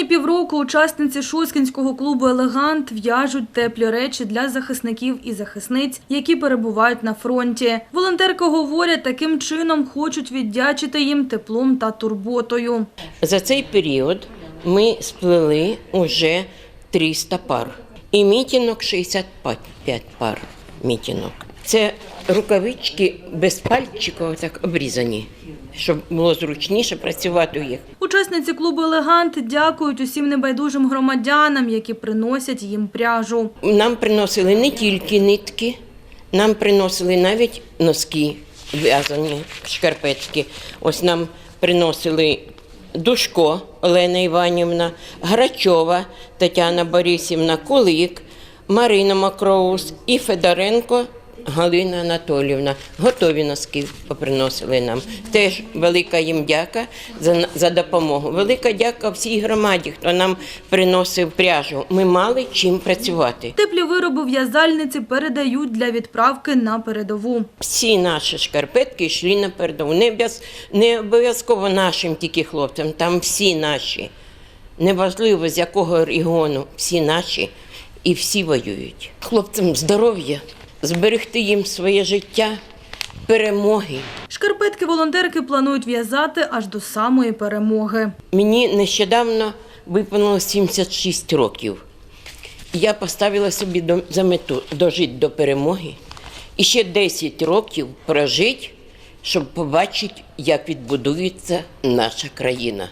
Останні півроку учасниці Шоскінського клубу Елегант в'яжуть теплі речі для захисників і захисниць, які перебувають на фронті. Волонтерки говорять, таким чином хочуть віддячити їм теплом та турботою. За цей період ми сплели уже 300 пар. І мітінок 65 пар мітінок. Це рукавички без пальчиків так обрізані, щоб було зручніше працювати у їх. Учасниці клубу Елегант дякують усім небайдужим громадянам, які приносять їм пряжу. Нам приносили не тільки нитки, нам приносили навіть носки в'язані, шкарпетки. Ось нам приносили Душко Олена Іванівна, Грачова Тетяна Борисівна, Кулик, Марина Макроус і Федоренко Галина Анатолівна. Готові носки поприносили нам. Теж велика їм дяка за, за допомогу. Велика дяка всій громаді, хто нам приносив пряжу. Ми мали чим працювати. Теплі вироби в'язальниці передають для відправки на передову. Всі наші шкарпетки йшли на передову. Не, без, не обов'язково нашим тільки хлопцям, там всі наші. Неважливо з якого регіону, всі наші і всі воюють. Хлопцям здоров'я, зберегти їм своє життя, перемоги. Шкарпетки волонтерки планують в'язати аж до самої перемоги. Мені нещодавно виповнилось 76 років. Я поставила собі до- за мету дожити до перемоги і ще 10 років прожити, щоб побачити, як відбудується наша країна.